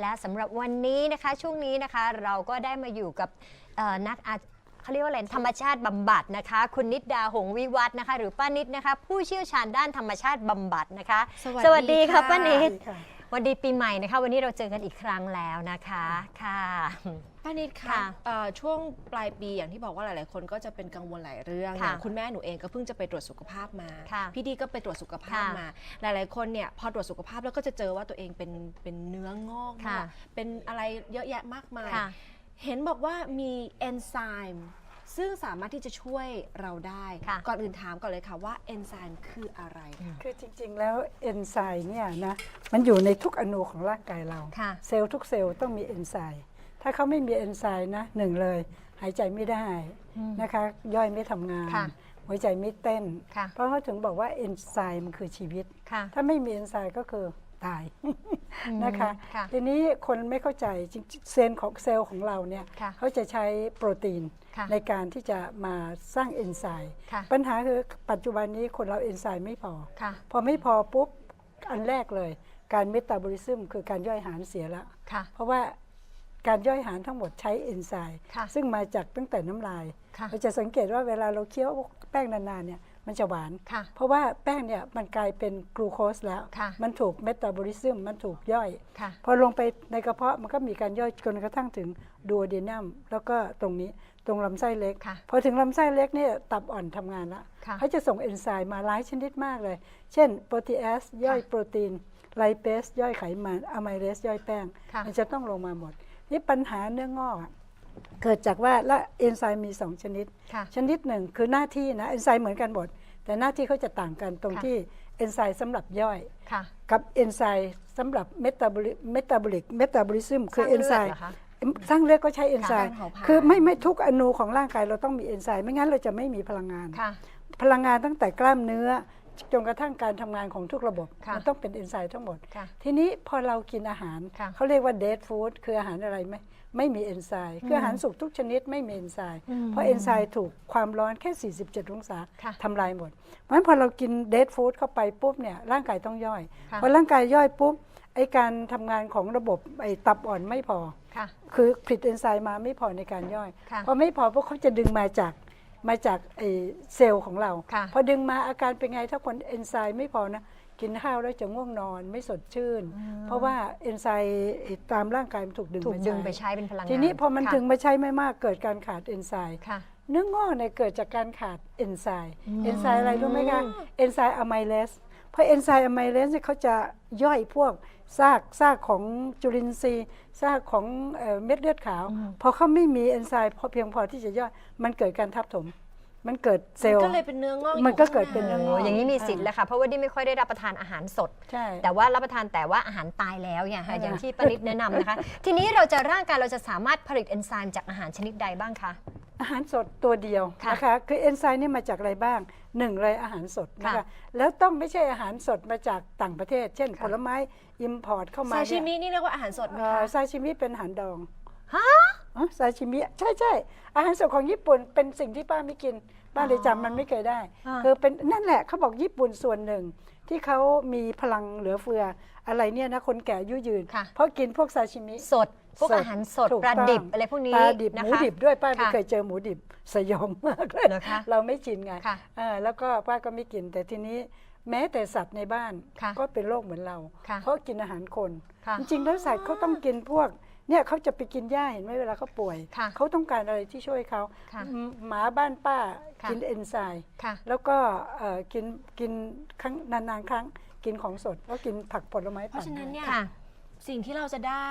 และสำหรับวันนี้นะคะช่วงนี้นะคะเราก็ได้มาอยู่กับเอ่อนักอาเขาเรียกว่าอะไรธรรมชาติบำบัดนะคะ คุณนิดดาหงส์วิวัฒน์นะคะ หรือป้านิดนะคะ ผู้เชี่ยวชาญด้านธรรมชาติบำบัดนะคะ สวัสดีค่ะค่ะป้านิดค่ะ วันดีปีใหม่นะคะ วันนี้เราเจอกันอีกครั้งแล้วนะคะค่ะ ป้านิดค่ะค่ะเอ่อช่วงปลายปีอย่างที่บอกว่าหลาย ๆ คนก็จะเป็นกังวลหลายเรื่องค่ะอย่างคุณแม่หนูเองก็เพิ่งจะไปตรวจสุขภาพมา ค่ะพี่ดีก็ไปตรวจสุขภาพค่ะมา หลาย ๆ คนเนี่ยพอตรวจสุขภาพแล้วก็จะเจอว่าตัวเองเป็นเป็นเนื้องอกค่ะมากเป็นอะไรเยอะแยะมากมาย ค่ะ เห็นบอกว่ามีเอนไซม์ ซึ่งสามารถที่จะช่วยเราได้ ค่ะ ก่อนอื่นถามก่อนเลยค่ะว่าเอนไซม์คืออะไรคะคือจริงๆ แล้วเอนไซม์เนี่ยนะมันอยู่ในทุกอนูของร่างกายเรา ค่ะ เซลล์ทุกเซลล์ต้องมีเอนไซม์ถ้าเขาไม่มีเอนไซม์นะหนึ่งเลย หายใจไม่ได้นะคะ ย่อยไม่ทำงาน ค่ะหัวใจไม่เต้น ค่ะ เพราะเขาถึงบอกว่าเอนไซม์มันคือชีวิต ค่ะ ถ้าไม่มีเอนไซม์ก็คือ ตายนะคะ ค่ะทีนี้คนไม่เข้าใจจริงๆเซลล์ของเซลล์ของเราเนี่ยค่ะเขาจะใช้โปรตีนค่ะในการที่จะมาสร้างเอนไซม์ค่ะ ปัญหาคือปัจจุบันนี้คนเราเอนไซม์ไม่พอ ค่ะ พอไม่พอปุ๊บ อันแรกเลย การเมตาบอลิซึมคือการย่อยอาหารเสียละ ค่ะ เพราะว่าการย่อยอาหารทั้งหมดใช้เอนไซม์ค่ะซึ่งมาจากตั้งแต่น้ำลาย ค่ะ เราจะสังเกตว่าเวลาเราเคี้ยวแป้งนานๆเนี่ย มันจะหวาน ค่ะเพราะว่าแป้งเนี่ยมันกลายเป็นกลูโคสแล้ว ค่ะมันถูกเมตาบอลิซึมมันถูกย่อย ค่ะ พอลงไปในกระเพาะมันก็มีการย่อยจนกระทั่งถึงดูโอดีนัมแล้วก็ตรงนี้ตรงลำไส้เล็ก ค่ะพอถึงลำไส้เล็กเนี่ยตับอ่อนทำงานละค่ะเขาจะส่งเอนไซม์มาหลายชนิดมากเลย เช่นโปรตีเอสย่อยโปรตีนไลเปสย่อยไขมันอะไมเลสย่อยแป้ง ค่ะ มันจะต้องลงมาหมด นี่ปัญหาเนื้องอกอะ เกิดจากว่าและเอนไซม์มี 2 ชนิด ค่ะ ชนิดหนึ่งคือหน้าที่นะเอนไซม์เหมือนกันหมด แต่หน้าที่เขาจะต่างกันตรงค่ะ ที่เอนไซม์สำหรับย่อย ค่ะ กับเอนไซม์สำหรับเมตาบอลิเมตาบอลิกเมตาบอลิซึมคือสร้างเอนไซเลือดม์เหรอคะสร้างเลือดก็ใช้เอนไซม์การเผาผลาญ คือไม่ไม่ทุกอนูของร่างกายเราต้องมีเอนไซม์ไม่งั้นเราจะไม่มีพลังงาน ค่ะ พลังงานตั้งแต่กล้ามเนื้อจนกระทั่งการทำงานของทุกระบบ ค่ะ มันต้องเป็นเอนไซม์ทั้งหมด ค่ะ ทีนี้พอเรากินอาหาร ค่ะ เขาเรียกว่าเด d ฟู้ดคืออาหารอะไรไหม ไม่มีเอนไซม์คืออาหารสุกทุกชนิดไม่มีเอนไซม์อืมเพราะเอนไซม์ถูกความร้อนแค่ 47 องศาค่ะทำลายหมด เพราะฉะนั้นพอเรากินเด d ฟู้ดเข้าไปปุ๊บเนี่ยร่างกายต้องย่อยค่ะพอร่างกายย่อยปุ๊บไอการทำงานของระบบไอตับอ่อนไม่พอค่ะคือผลิตเอนไซม์มาไม่พอในการย่อยค่ะพอไม่พอพวกเขาจะดึงมาจากมาจากไอเซลล์ของเราค่ะพอดึงมาอาการเป็นไงถ้าคนเอนไซม์ไม่พอนะ กินข้าวแล้วจะง่วงนอนไม่สดชื่น เพราะว่าเอนไซม์ไอ้ตามร่างกายมันถูกดึงถูกมาดึงไปใช้ใช้เป็นพลังงาน ทีนี้พอมันค่ะถึงมาใช้ไม่มากเกิดการขาดเอนไซม์ค่ะเนื้องอกเนี่ยเกิดจากการขาดเอนไซม์เอนไซม์อะไรรู้ไหมคะเอนไซม์อะไมเลสเพราะเอนไซม์อะไมเลสเนี่ยเขาจะย่อยพวกซากซากของจุลินทรีย์ซากของเอ่อเม็ดเลือดขาวพอเขาไม่มีเอนไซม์พอเพียงพอที่จะย่อยมันเกิดการทับถม มันเกิดเซลล์ก็เลยเป็นเนื้องอกอยู่มันก็เกิดข้างเป็นในเนื้องโอ้อกอย่างนี้มีสิทธิ์แล้วค่ะ เพราะว่าดิไม่ค่อยได้รับประทานอาหารสด ใช่ แต่ว่ารับประทานแต่ว่าอาหารตายแล้วเนี่ยค่ะอ่าอย่างที่ปนิดแนะนำนะคะ ทีนี้เราจะร่างกายเราจะสามารถผลิตเอนไซม์จากอาหารชนิดใดบ้างคะ อาหารสดตัวเดียวค่ะนะคะ คือเอนไซม์นี่มาจากอะไรบ้างหนึ่งเลยอาหารสดนะค่ะ คะ แล้วต้องไม่ใช่อาหารสดมาจากต่างประเทศ เช่น ผลไม้อิมพอร์ตเข้ามาซาเนี่ยชิมินี่เรียกว่าอาหารสดไหมเอ่อคะซาชิมิเป็นอาหารดอง ฮะ อ๋อซาชิมิใช่ใช่อาหารสดของญี่ปุ่นเป็นสิ่งที่ป้าไม่กิน ป้าเลยจำมันไม่เคยได้ อ่า คือเป็นนั่นแหละเขาบอกญี่ปุ่นส่วนหนึ่ง ที่เขามีพลังเหลือเฟือ อะไรเนี่ยนะคนแก่อายุยืน ค่ะ เพราะกินพวกซาชิมิ สด พวกสดอาหารสดถูกปลาต้องดิบอะไรพวกนี้ปลาดิบนะหมูคะ ดิบด้วยป้าไม่ค่ะเคยเจอหมูดิบสยองมากเลยเหรอคะ เราไม่ชินไง ค่ะ เออแล้วก็ป้าก็ไม่กินแต่ทีนี้แม้แต่สัตว์ในบ้านค่ะก็เป็นโรคเหมือนเราค่ะเพราะกินอาหารคน ค่ะจริงๆแล้วสัตว์เขาต้องกินพวก เนี่ยเขาจะไปกินหญ้าเห็นไหมเวลาเขาป่วย ค่ะเขาต้องการอะไรที่ช่วยเขาค่ะหมหมาบ้านป้าค่ะ กินเอนไซม์ค่ะ แล้วก็เอ่อกินกินครั้งนานๆครั้ง กินของสดแล้วกินผักผลไม้เพราะฉะนั้นเนี่ยค่ะ สิ่งที่เราจะได้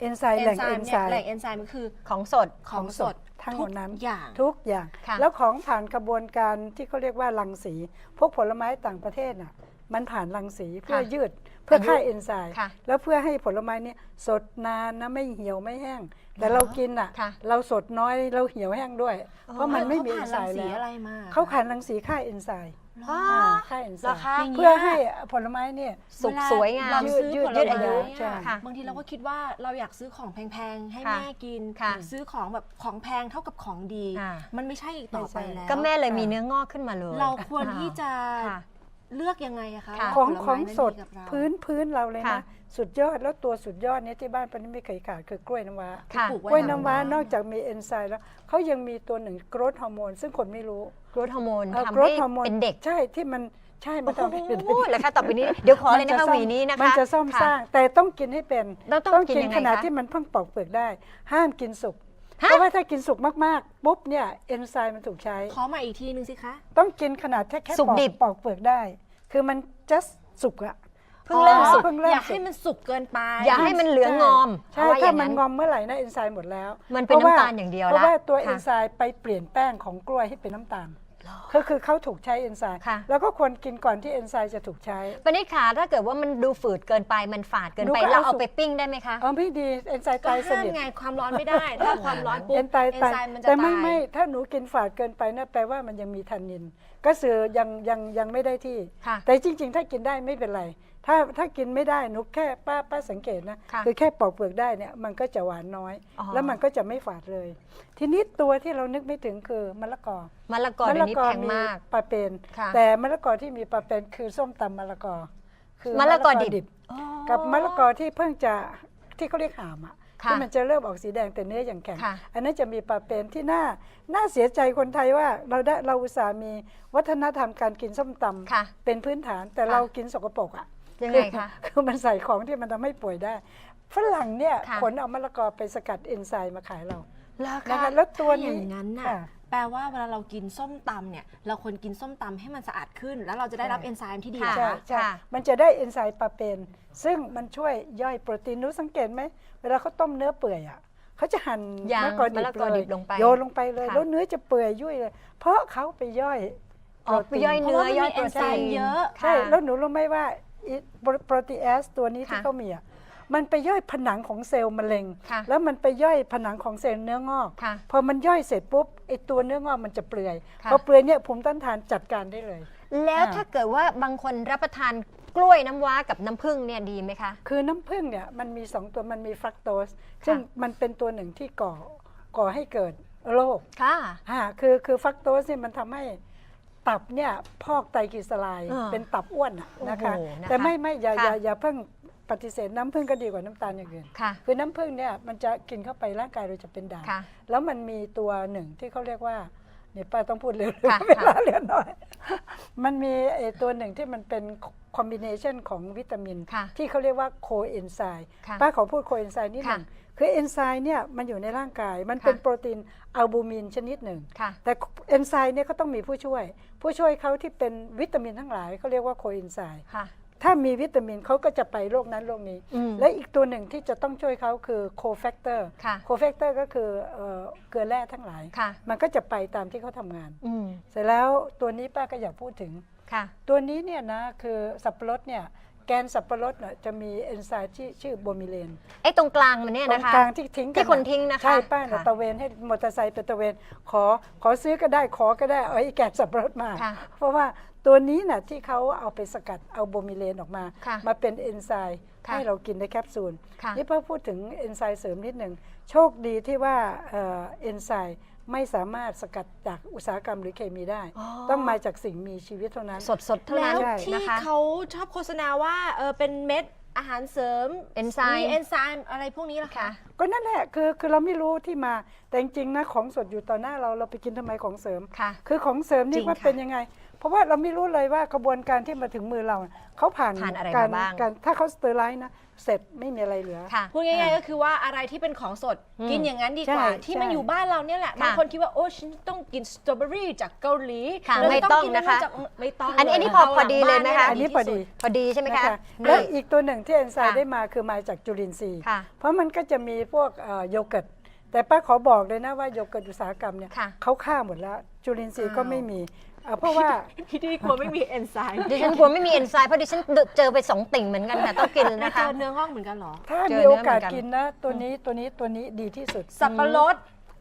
เอนไซม์แหล่งเอนเนี่ไซยม์แหล่งเอนไซม์มันคือของสด ของสดทั้งหมดนั้น ทุกอย่าง ทุกอย่าง ค่ะแล้วของผ่านกระบวนการที่เขาเรียกว่ารังสี พวกผลไม้ต่างประเทศน่ะ มันผ่านรังสีเพื่อยืดเพื่อฆ่าเอนไซม์ค่ะแล้วเพื่อให้ผลไม้เนี่ยสดนานนะไม่เหี่ยวไม่แห้ง แต่เรากินอะค่ะเราสดน้อยเราเหี่ยวแห้งด้วย เพราะมันไม่มีเอนไซม์เขาผ่านรังสีแล้วอะไรมาเขาผ่านรังสีฆ่าเอนไซม์อ๋ออ่าฆ่าเอนไซเหรอม์คะอย่างเงี้ยเพื่อให้ผลไม้เนี่ยสุกสวยงามเวลเราซื้อยืดผลยืดไม้อายุอะใช่ค่ะบางทีเราก็คิดว่าเราอยากซื้อของแพงๆ ให้ค่ะแม่กินค่ะซื้อของแบบของแพงเท่ากับของดีอ่ามันไม่ใช่อีกต่อไปแล้ว ก็แม่เลยมีเนื้องอกขึ้นมาเลย เราควรที่จะค่ะ เลือกยังไงอะคะค่ะ ว่าของผลของไม้นั้นสดกับเราพื้นพื้นเราเลยค่ะ นะสุดยอดแล้วตัวสุดยอดเนี่ยที่บ้านปานี่ไม่เคยขาดคือกล้วยน้ำว้าค่ะ ปลูกกล้วยทำน้ำว้าบ้นอกจากมีเอนไซม์แล้วเขายังมีตัวหนึ่งโกรทฮอร์โมนซึ่งคนไม่รู้กรดฮอร์โมนเอ่อทำ growth ให้ hormone เป็นเด็กใช่ที่มันใช่มันทำให้เป็นเด็ก โอ้โหแล้วค่ะต่อไปนี้ เดี๋ยวขอเลยนะคะมัจหวีนี้นะคะ มันจะซ่อมค่ะสร้างแต่ต้องกินให้เป็นแล้วต้องกินยังไงขนาดคะที่มันเพิ่งปอกเปลือกได้ ห้ามกินสุกฮะ เพราะว่าถ้ากินสุกมากๆปุ๊บเนี่ยเอนไซม์มันถูกใช้ ขอมาอีกทีนึงสิคะ ต้องกินขนาดแค่แค่สุกปอกดิบ ปอกเปลือกได้ คือมัน just สุกอะเพิ่งเริ่มอ๋อสุก เพิ่งเริ่มอย่าสุให้กมันสุกเกินไป อย่าให้มันเหลืองงอมใช่เพระว่ถ้าอย่งมันงอมเมื่อไหร่นะเอนไซม์หมดแล้วมันเป็นพระน้ำตาลอย่างเดียวเพราะว่าละตัวค่ะ เอนไซม์ไปเปลี่ยนแป้งของกล้วยให้เป็นน้ำตาล ก็คือเขาถูกใช้เอนไซม์ค่ะ แล้วก็ควรกินก่อนที่เอนไซม์จะถูกใช้ปณิดขาถ้าเกิดว่ามันดูฝืดเกินไปมันฝาดเกินไป หนูก็เราเอาเอาสุก ไปปิ้งได้ไหมคะเออไม่ดีเอนไซม์ก็ตายสห้ามนิทไงความร้อนไม่ได้ ถ้าความร้อนปุ๊บเอนไซม์ตายไซม์มันจะแต่ไม่ตายไม่ถ้าหนูกินฝาดเกินไปนะแปลว่ามันยังมีทันนิน ก็คือยังยังยังไม่ได้ที่ ค่ะ แต่จริง ๆ ถ้ากินได้ไม่เป็นไร ถ้าถ้ากินไม่ได้หนูแค่ป้าป้าสังเกตนะค่ะอแค่ปอกเปลือกได้เนี่ยมันก็จะหวานน้อย อ๋อ แล้วมันก็จะไม่ฝาดเลย ทีนี้ตัวที่เรานึกไม่ถึงคือมะละกอมะละกอเดี๋ยวนี้แพงมาก ปลาเป็นค่ะ แต่มะละกอที่มีปลาเป็นคือส้มตำมะละกอ คือมะละกอดิบกับมะละกอที่เพิ่งจะที่เขาเรียกหามอะค่ะที่มันจะเริ่มออกสีแดงแต่เนื้ออย่างแข็ง ค่ะ อันนั้นจะมีปลาเป็นที่น่าน่าเสียใจคนไทยว่าเราได้เราอุตส่าห์มีวัฒนธรรมการกินส้มตำ ค่ะ เป็นพื้นฐานแต่ค่ะ เรากินสกปรกอะ ยังไงคะอคือมันใส่ของที่มันทำให้ป่วยได้ฝรั่งเนี่ยค่ะ ขนเอามะละกอไปสกัดเอนไซม์มาขายเรา แล้วนะค่ะคะแล้วตัวถ้าอนี้ย่างนั้นน่ะค่ะแปลว่าเวลาเรากินส้มตำเนี่ย เราควรกินส้มตำให้มันสะอาดขึ้น แล้วเราจะได้รับใช่ เอนไซม์ที่ดีค่ะนะใช่คะใช่ค่ะมันจะได้เอนไซม์ปลาเป็นซึ่งมันช่วยย่อยโปรตีนรู้สังเกตไหม เวลาเขาต้มเนื้อเปื่อยอะเขาจะหั่นยางมะละกอดิมะละกอดิบเลยลงไปโยนลงไปเลย ค่ะ แล้วเนื้อจะเปื่อยยุ่ยเลย เพราะเขาไปย่อยออกไปย่อยเพเนื้ราะอว่ามันย่อยมีโปรเอนไซตีนม์เยอะ ใช่แล้วหนูรู้ไหมว่า โปรตีเอสตัวนี้ที่ค่ะเขามีอะมันไปย่อยผนังของเซลล์มะเร็งค่ะแล้วมันไปย่อยผนังของเซลล์เนื้องอกค่ะพอมันย่อยเสร็จปุ๊บไอตัวเนื้องอกมันจะเปลือยค่ะพอเปลือยเนี่ยภูมิต้านทานจัดการได้เลย แล้วอ่าถ้าเกิดว่าบางคนรับประทานกล้วยน้ำว้ากับน้ำผึ้งเนี่ยดีไหมคะ คือน้ำผึ้งเนี่ยมันมี2ตัวมันมีฟรักโตส ซึ่งมันเป็นตัวหนึ่งที่ก่อก่อให้เกิดโรคค่ะอ่าคือคือฟรักโตสเนี่ยมันทำให้ ตับเนี่ยพอกไตรกลีเซอไรด์อ่าเป็นตับอ้วนอะนะคะ โอ้โหนะคะแต่ไม่ไม่อย่าค่ะอย่าอย่าเพิ่งปฏิเสธน้ำผึ้งก็ดีกว่าน้ำตาลอย่างอื่น ค่ะ คือน้ำผึ้งเนี่ยมันจะกินเข้าไปร่างกายเราจะเป็นด่างค่ะ แล้วมันมีตัวหนึ่งที่เขาเรียกว่าเนี่ยป้าต้องพูดเร็วค่ะๆเวลาเหลือน้อย มันมีไอ้ตัวหนึ่งที่มันเป็นคอมบิเนชันของวิตามิน ค่ะที่เขาเรียกว่าโคเอนไซม์ค่ะป้าขอพูดโคเอนไซม์นิดหนึ่ง ค่ะคือเอนไซม์เนี่ยมันอยู่ในร่างกาย มันค่ะเป็นโปรตีนอัลบูมินชนิดหนึ่ง ค่ะ แต่เอนไซม์เนี่ยก็ต้องมีผู้ช่วย ผู้ช่วยเขาที่เป็นวิตามินทั้งหลายเขาเรียกว่าโคเอนไซม์ค่ะ ถ้ามีวิตามินเขาก็จะไปโรคนั้นโรคนี้ อืมและอีกตัวหนึ่งที่จะต้องช่วยเขาคือโคแฟกเตอร์ค่ะ โคแฟกเตอร์ก็คือเอ่อเกลือแร่ทั้งหลาย ค่ะ มันก็จะไปตามที่เขาทำงาน อืมเสร็จแล้วตัวนี้ป้าก็อยากพูดถึง ค่ะ ตัวนี้เนี่ยนะคือสับปะรดเนี่ย แกนสับปะรดน่ะจะมีเอนไซม์ที่ชื่อโบมิเลนไอ้ตรงกลางมันเนี่ยตรนะงคะกลางที่ทิ้งกัที่คนทิ้งนะคะใช่ป้าน่ะค่ะตะเวนให้มอเตอร์ไซค์ไปตะเวน ขอขอซื้อก็ได้ขอก็ได้เอาไอ้แกนสับปะรดมา ค่ะ เพราะว่าตัวนี้น่ะที่เขาเอาไปสกัดเอาโบมิเลนออกมา ค่ะมาเป็นเอนไซม์ค่ะ ให้เรากินในแคปซูล ค่ะ นี่พ่อพูดถึงเอนไซม์เสริมนิดหนึ่ง โชคดีที่ว่าเอ่อเอนไซม์ ไม่สามารถสกัดจากอุตสาหกรรมหรือเคมีได้ อ๋อ ต้องมาจากสิ่งมีชีวิตเท่านั้น สดสดๆเท่าแล้นั้นวใช่ที่นะคะเขาชอบโฆษณาว่าเออเป็นเม็ดอาหารเสริมเอนไซม์มีเอนไซม์อะไรพวกนี้ล่ะค่ะคะ ก็นั่นแหละคือคือเราไม่รู้ที่มา แต่จริงๆนะของสดอยู่ต่อหน้าเราเราไปกินทำไมของเสริม ค่ะ คือของเสริมจรินี่งว่าค่ะ เป็นยังไง เพราะว่าเราไม่รู้เลยว่ากระบวนการที่มาถึงมือเราเขาผ่านผ่านอะไรการมาบ้างการถ้าเขาสเตอร์ไลน์นะเสร็จไม่มีอะไรเหลือ ค่ะ พูดง่ายๆก็คือว่าอะไรที่เป็นของสดอืมกินอย่างนั้นดีกว่า ใช่ที่มันใช่ อยู่บ้านเราเนี่ยแหละค่ะบางคนคิดว่าโอ้ฉันต้องกินสตรอเบอรี่จากเกาหลีค่ะแล้วไม่จต้องกินะคะ จากไม่ต้องอันนี้อันนี้ลพอเาพอดีเลยไหมคะงบ้าอันนี้ที่พอสุดี พอดีใช่ไหมคะนะคะนี่แล้วอีกตัวหนึ่งที่เอนไซม์ค่ะได้มาคือมาจากจุลินทรีย์ ค่ะ เพราะมันก็จะมีพวกเอ่อโยเกิร์ต แต่ป้าขอบอกเลยนะว่าโยเกิร์ตอุตสาหกรรมเนี่ยค่ะเขาฆ่าหมดแล้ว จุลินทรีย์ก็อ้าว ไม่มี เอ่อเพราะว่าพี่ดีกลัวไม่มีเอนไซม์ดิฉันกลัวไม่มีเอนไซม์เพราะดิฉันเจอไปสองติ่งเหมือนกันค่ะต้องกินไม่นะเจคะ อเนื้องอกเหมือนกันเหรอ ถ้าเจอมีโอกาสเนื้อเหมือนกัน กินนะ ตัวนี้ตัวนี้ตัวนี้ดีที่สุด สับปะรด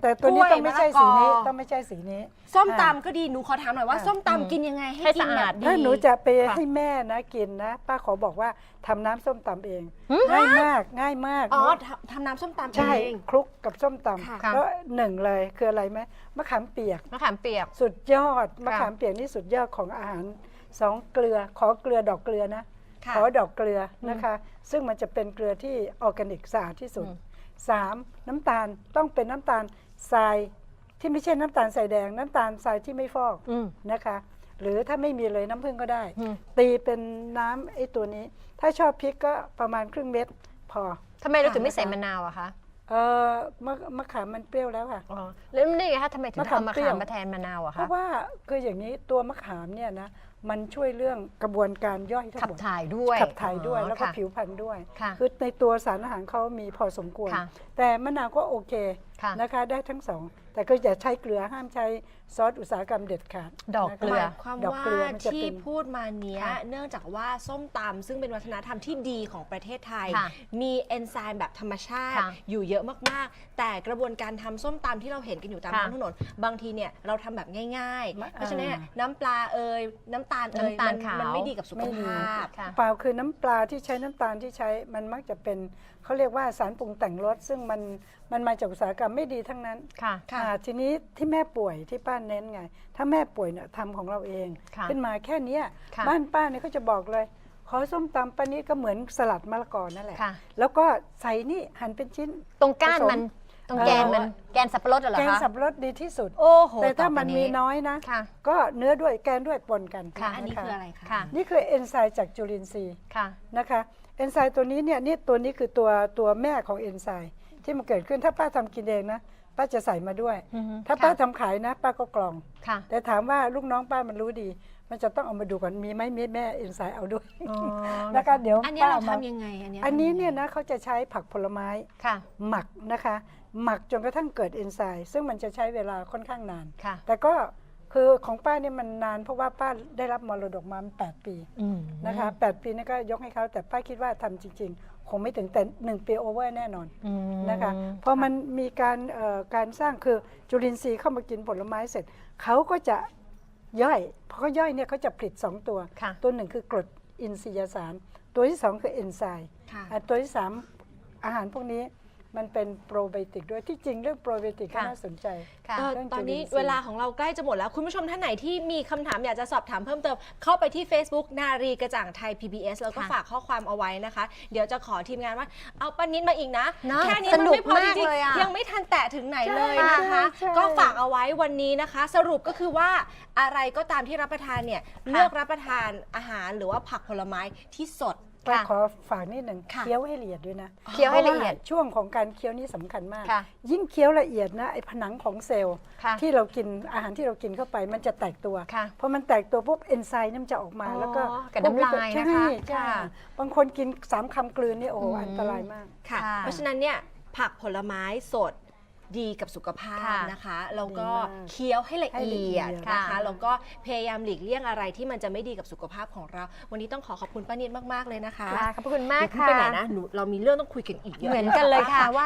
แต่ตัวนี้กล้วยต้องไม่ใช่สีนี้มะละกอต้องไม่ใช่สีนี้ ส้มอ่าตำก็ดีหนูขอถามหน่อยว่าอ่า ส้มตำกินยังไงให้ให้กินสะแบอาด บดีถ้าหนูจะไปค่ะให้แม่นะกินนะ ป้าขอบอกว่าทำน้ำส้มตำเองหืมง่ายมากง่ายมากอ๋อเนอะทำทำน้ำส้มตำใช่เอง คลุกกับส้มตค่ะำแล้วหนึ่งเลยคืออะไรไหมมะขามเปียก มะขามเปียก สุดยอดมะค่ะขามเปียกนี่สุดยอดของอาหารสองเกลือ ขอเกลือดอกเกลือนะ ค่ะ ขอดอกเกลือนะคะ ซึ่งมันจะเป็นเกลือที่ออร์แกนิกสะอาดที่สุดอืมสามน้ำตาลต้องเป็นน้ำตาล ทรายที่ไม่ใช่น้ำตาลทรายแดง น้ำตาลทรายที่ไม่ฟอกอืม นะคะ หรือถ้าไม่มีเลยน้ำผึ้งก็ได้ อืม ตีเป็นน้ำไอ้ตัวนี้ ถ้าชอบพริกก็ประมาณครึ่งเม็ดพอ ทำไมเราถึงไม่ใส่มะนาวอะคะ เออมะมะขามมันเปรี้ยวแล้วค่ะ อ๋อแล้วนี่ไงคะทำไมถึงมะขามเอามะเปรี้ยขาวมมาแทนมะนาวอะเพคะราะว่าคืออย่างนี้ตัวมะขามเนี่ยนะมันช่วยเรื่องกระบวนการย่อยทั้งขับหมดถ่ายด้วยขับถ่ายด้วยอ๋อแล้วก็ค่ะ ผิวพรรณด้วยค่ะอในตัวสารอาหารเขามีพอสมควร ค่ะแต่มะนาวก็โอเคค่ะ นะคะ ได้ทั้งสอง แต่ก็อย่าใช้เกลือห้ามใช้ซอสอุตสาหกรรมเด็ดขาดดอกนะคะเกลืหอมายความดอกว่าเกลือมันจะที่เป็น พูดมาเนี้ยค่ะเนื่องจากว่าส้มตำซึ่งเป็นวัฒนธรรมที่ดีของประเทศไทย ค่ะมีเอนไซม์แบบธรรมชาติ ค่ะอยู่เยอะมากๆ แต่กระบวนการทำส้มตำที่เราเห็นกันอยู่ตามค่ะท้องถนน บางทีเนี่ยเราทำแบบง่ายมะๆเพราะฉะนั้นเนี่ยน้ำปลาเอ่ยน้ำตาลเอ่ยน้ำตาลมันขาว มันไม่ดีกับสุขไม่ดี ภาพ ค่ะ เปล่าคือน้ำปลาที่ใช้น้ำตาลที่ใช้มันมักจะเป็นเขาเรียกว่าสารปรุงแต่งรสซึ่งมันมันมาจากอุตสาหกรรมไม่ดีทั้งนั้นค่ะ ค่ะ อ่าทีนี้ที่แม่ป่วยที่ป้าเน้นไง ถ้าแม่ป่วยเนี่ยทำของเราเอง ค่ะขึ้นมาแค่เนี้ยค่ะ บ้านป้าเนี่ยเขาจะบอกเลย ขอส้มตำป้านี้ก็เหมือนสลัดมะละกอนั่นแหละ ค่ะ แล้วก็ใส่นี่หั่นเป็นชิ้น ตรงก้านผสมมัน ตรงแกนมัน เอ่อแกนสับปะรดเหรอแกงคะสับปะรดดีที่สุด โอ้โหแต่ถ้าอไปมันมีน้อยนะ ค่ะ ก็เนื้อด้วยแกนด้วยปนกันค่ะ อันนี้ะคืออะไรคะ ค่ะ นี่คือเอนไซม์จากจุลินทรีย์ค่ะ นะคะ เอนไซม์ตัวนี้เนี่ยนี่ตัวนี้คือตัวตัวแม่ของเอนไซม์ ที่มันเกิดขึ้นถ้าป้าทำกินเองนะป้าจะใส่มาด้วย อือฮึถ้าค่ะป้าทำขายนะ ป้าก็กรอง ค่ะแต่ถามว่าลูกน้องป้ามันรู้ดี มันจะต้องเอามาดูก่อนมีไหมมีแม่เอนไซม์เอาด้วย อ๋อนะคะเดี๋ยวอันเนี้ยป้าเรามาทำยังไงอันเนี้ยอันนี้ทำงไงเนี่ยนะเขาจะใช้ผักผลไม้ ค่ะหมักนะคะ หมักจนกระทั่งเกิดเอนไซม์ซึ่งมันจะใช้เวลาค่อนข้างนาน ค่ะ แต่ก็คือของป้าเนี่ยมันนาน เพราะว่าป้าได้รับมรดกมามัน8ปีอืมนะคะ8ปีนี่ก็ยกให้เขาแต่ป้าคิดว่าทำจริง ๆ คงไม่ถึงแต่หนึ่งปีโอเวอร์แน่นอนอืมนะคะเพราะมันมีการเอ่อการสร้างคือจุลินทรีย์เข้ามากินผลไม้เสร็จเขาก็จะย่อยพอเขาย่อยเนี่ยเขาจะผลิต 2 ตัวค่ะตัวหนึ่งคือกรดอินทรียสาร ตัวที่ 2 คือเอนไซม์ค่ะอะตัวที่ 3 อาหารพวกนี้ มันเป็นโปรไบโอติกด้วยที่จริงเรื่องโปรไบโอติกก็ค่ะ น่าสนใจ ค่ะ เออเรื่องตอนนี้จุลินทรีย์เวลาของเราใกล้จะหมดแล้ว คุณผู้ชมท่านไหนที่มีคำถามอยากจะสอบถามเพิ่มเติม เข้าไปที่ Facebook นารีกระจ่างไทย PBS แล้วก็ค่ะฝากข้อความเอาไว้นะคะ เดี๋ยวจะขอทีมงานว่า เอาป้านิดมาอีกนะ เนอะแค่นี้สมันนุกไม่พอจมากริงเลยอะๆยังไม่ทันแตะถึงไหนเลยใช่นะคะใช่ ก็ฝากเอาไว้วันนี้นะคะ สรุปก็คือว่าอะไรก็ตามที่รับประทานเนี่ยเลือกรับประทานอาหารหรือว่าผักผลไม้ที่สด ป้าค่ะขอฝากนิดหนึ่งค่ะ เคี้ยวให้ละเอียดด้วยนะเคี้ยวให้ละเอียด พราว่าช่วงของการเคี้ยวนี่สำคัญมาก ค่ะยิ่งเคี้ยวละเอียดนะไอ้ผนังของเซลล์ ค่ะที่เรากินอาหารที่เรากินเข้าไปมันจะแตกตัวค่ะพอมันแตกตัวปุ๊บเอนไซม์นี่มันจะออกมาอ๋อแล้วก็กับน้ำลายนะคะใช่ใช่ค่ะบางคนกินสามคำกลืนนี่โอ้โหอืม อันตรายมาก ค่ะ ค่ะ เพราะฉะนั้นเนี่ยผักผลไม้สด ดีกับสุขภาพค่ะนะคะแล้วก็ดีมากเคี้ยวให้ละให้ละเอีเอียยดดนะคะค่ะ แล้วก็พยายามหลีกเลี่ยงอะไรที่มันจะไม่ดีกับสุขภาพของเรา วันนี้ต้องขอขอบคุณป้านิดมากๆเลยนะคะค่ะขอบคุณมากเดี๋ยวเพิ่งค่ะ ไปไหนนะหนูเรามีเรื่องต้องคุยกันอีกเยอะ เหมือนกันเลยค่ะว่า